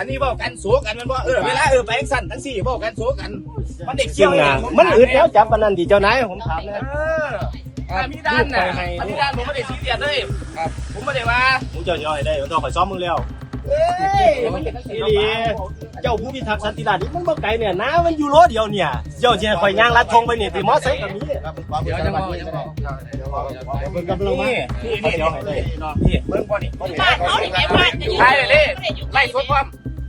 อันนี้บอกกันโสกันมันว่าเออเวลาเออไปแอคชั่นทั้งสี่บอกกันโสกัน มันเด็กซึ่เชี่ยงวอะมันอึดแล้วจับปานนันที่เจ้านายผมถามนะเออถ้ามีด้านน่ะถ้ามีด้านผมไม่ได้ซีเรียสเลยครับผมไม่ได้ว่ามึงเจ้าย่อยได้ต้องคอยซ้อมมึงแล้วเอ้ยมันเป็นทั้งสี่อีหลีเจ้าผู้พิทักษ์สันติราษฎร์นี่มันบ่ไกลเนี่ยน้ามันอยู่โลเดียวเนี่ยเจ้าสิให้ข่อยย่างลัดทงไปเนี่ยสิมอไซค์ก็มีเดี๋ยวจะบอกเดี๋ยวจะบอกเพิ่นกำลังมานี่นี่นี่นี่เบิ่งก่อนนี่บ้านเขาที่ไหนบ้านจะอยู่ไล่เลยไล่สดความ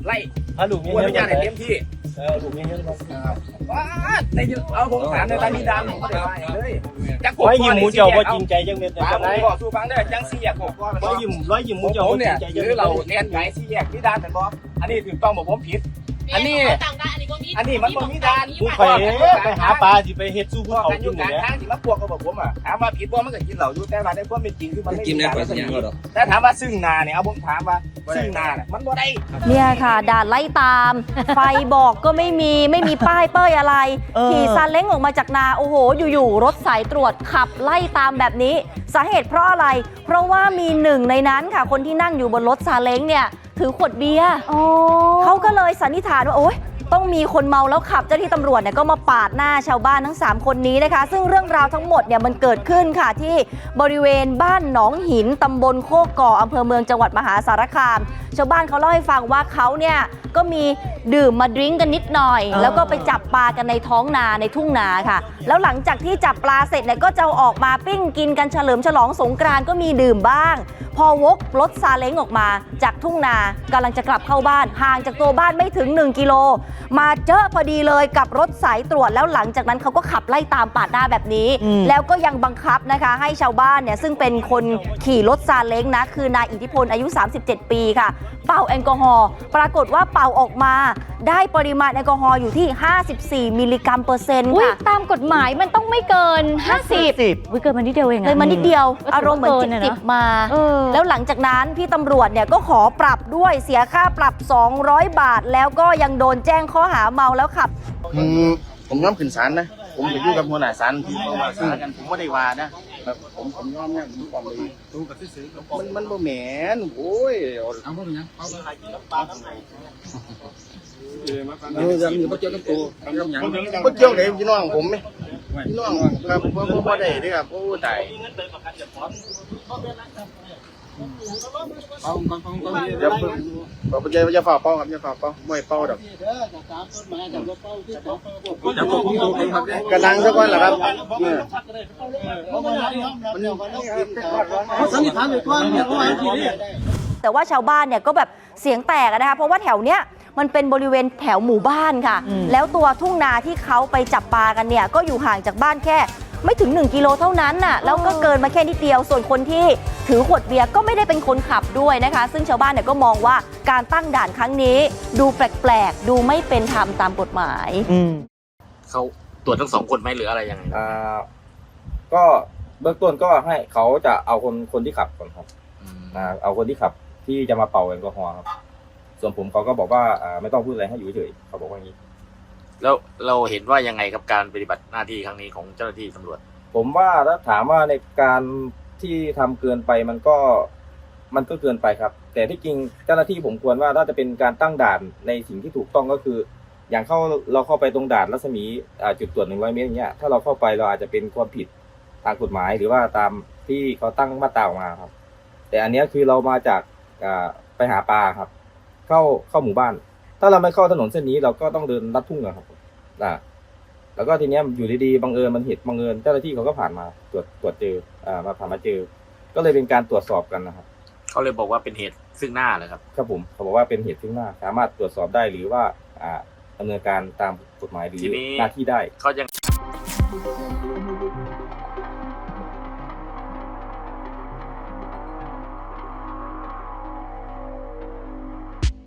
ไล่อะลูกมีมวยเงิวินญญาณได้ให้เต็มที่เออลูกมีเงินบ่ว้าแต่เอาผมถามในรายมีดำผมไม่ได้ว่าเลยจังร้อยยิ้มหมูเจ้าบ่จริงใจจังเม็ดถามเจ้าผมนายบอกสู้ฟังได้จังสี่แยกผมก็ร้อยยิ้มร้อยยิ้มหมูเจ้าผบ่มจริเนี่ยงใจหจังรือเราเรียนไงสี่แยกที่ด้านเป็นบออันนี้ถูกต้องบอกผมผิด อันนี้ ต่างด้านอันนี้ก็มีอันนี้มันบ่มีด้านกูข่อยไปหาปลาสิไปเฮ็ดสู้ภูพวกเขากันอกิยู่นกลานี่งแหละทางที่มาพวกก็บอกผมอะถามว่าผิดว่ามันก็กินเหล้าอยู่แต่ว่าในความเป็นจริงคือมันไม่กินได้กว่าสัญญาณหรอแต่ถามว่าซึ่งนาเนี่ยเอาผมถามว่าซึ่งนาเนี่ยมันบ่ได้เนี่ยค่ะ ด่านไล่ตาม ไฟบอกก็ไม่มีไม่มีป้ายเป้ยอะไรเออขี่ซาเล้งออกมาจากนา โอ้โห อยู่ๆ รถสายตรวจขับไล่ตามแบบนี้ สาเหตุเพราะอะไร เพราะว่ามีหนึ่งในนั้นค่ะ คนที่นั่งอยู่บนรถซาเล้งเนี่ย ถือขวดเบียร์เขาก็เลย สันนิษฐานว่าโอ๊ย ต้องมีคนเมาแล้วขับเจ้าที่ตำรวจเนี่ยก็มาปาดหน้าชาวบ้านทั้ง 3 คนนี้นะคะ ซึ่งเรื่องราวทั้งหมดเนี่ยมันเกิดขึ้นค่ะที่บริเวณบ้านหนองหินตำบลโคกก่ออำเภอเมืองจังหวัดมหาสารคาม ชาวบ้านเขาเล่าให้ฟังว่าเขาเนี่ยก็มีดื่มมาดริ้งกันนิดหน่อยแล้วก็ไปจับปลากันในท้องนาในทุ่งนาค่ะ แล้วหลังจากที่จับปลาเสร็จเนี่ยก็จะเอาออกมาปิ้งกินกันเฉลิมฉลองสงกรานต์ก็มีดื่มบ้าง พอวกรถซาเล้งออกมาจากทุ่งนากำลังจะกลับเข้าบ้านห่างจากตัวบ้านไม่ถึง 1 กิโลมาเจอพอดีเลยกับรถสายตรวจแล้วหลังจากนั้นเขาก็ขับไล่ตามปาดหน้าแบบนี้ แล้วก็ยังบังคับนะคะให้ชาวบ้านเนี่ยซึ่งเป็นคนขี่รถซาเล้งนะคือนายอิทธิพลอายุ 37 ปีค่ะ เป่าแอลกอฮอล์ปรากฏว่าเป่าออกมา ได้ปริมาณแอลกอฮอล์อยู่ที่ 54 มิลลิกรัมเปอร์เซ็นต์อุ้ยค่ะตามกฎหมายมันต้องไม่เกิน 50อุ้ยเกินมานิดเดียวเองเลยมานิดเดียวอารมณ์เหมือนจิบจิบๆมา เออ แล้วหลังจากนั้นพี่ตำรวจเนี่ยก็ขอปรับด้วยเสียค่าปรับ 200 บาท แล้วก็ยังโดนแจ้งข้อหาเมาแล้วขับ อืมผมยอมขึ้นศาลนะ ผมไปอยู่กับหัวหน้าศาลที่เขาว่าศาลกันผมไม่ได้ว่านะครับผมผมยอมเนี่ยผมยอมเลยดูกับซื้อๆมันมันบ่แหมนโอ้ยเอา บ่เป็นหยังเอาเออยังอยู่บ่เกี่ยวกับตัวบ่เกี่ยวกับพี่น้องผมไหมพี่น้องครับผมบ่บ่ได้เด้อครับโอ้ตายเดี๋ยวเพิ่งบอกใจว่าจะฝ่าเป้าครับจะฝ่าเป้าไม่เป้าดอกกำลังสักวันเหรอครับเนี่ยมันสันนิษฐานไปก่อนเนี่ยว่าแต่ว่าชาวบ้านเนี่ยก็แบบเสียงแตกนะคะเพราะว่าแถวเนี้ย มันเป็นบริเวณแถวหมู่บ้านค่ะ แล้วตัวทุ่งนาที่เขาไปจับปลากันเนี่ยก็อยู่ห่างจากบ้านแค่ไม่ถึง 1 กิโลเท่านั้นน่ะแล้วก็เกินมาแค่นิดเดียว ส่วนคนที่ถือขวดเบียร์ก็ไม่ได้เป็นคนขับด้วยนะคะ ซึ่งชาวบ้านเนี่ยก็มองว่าการตั้งด่านครั้งนี้ ดูแปลกๆ ดูไม่เป็นธรรมตามกฎหมายเขาตรวจทั้งสองคนไหมหรืออะไรยังไงอ่าก็เบื้องต้นก็ให้เขาจะเอาคนคนที่ขับก่อนครับอ่าเอาคนที่ขับที่จะมาเป่าแอลกอฮอล์ครับ ส่วนผมเขาก็บอกว่าอ่าไม่ต้องพูดอะไรให้อยู่เฉยๆเขาบอกว่าอย่างนี้ แล้วเราเห็นว่ายังไงกับการปฏิบัติหน้าที่ครั้งนี้ของเจ้าหน้าที่ตำรวจ ผมว่าถ้าถามว่าในการที่ทำเกินไปมันก็มันก็เกินไปครับ แต่ที่จริงเจ้าหน้าที่ผมควรว่าถ้าจะเป็นการตั้งด่านในสิ่งที่ถูกต้องก็คือ อย่างเข้าเราเข้าไปตรงด่านรัศมีอ่าจุดตรวจหนึ่งร้อยเมตรอย่างเงี้ยถ้าเราเข้าไปเราอาจจะเป็นความผิดทางกฎหมาย หรือว่าตามที่เขาตั้งมาตราออกมาครับ แต่อันเนี้ยคือเรามาจากอ่าไปหาปลาครับ เข้าเข้าหมู่บ้าน ถ้าเราไม่เข้าถนนเส้นนี้เราก็ต้องเดินลัดทุ่งอะครับอ่าแล้วก็ทีเนี้ยอยู่ดีๆบังเอิญมันเหตุบังเอิญเจ้าหน้าที่เขาก็ผ่านมาตรวจตรวจเจออ่ามาผ่านมาเจอ ก็เลยเป็นการตรวจสอบกันนะครับเขาเลยบอกว่าเป็นเหตุซึ่งหน้าเลยครับครับผมเขาบอกว่าเป็นเหตุซึ่งหน้า สามารถตรวจสอบได้หรือว่าอ่าดำเนินการตามกฎหมายหรือทีนี้หน้าที่ได้เขายัง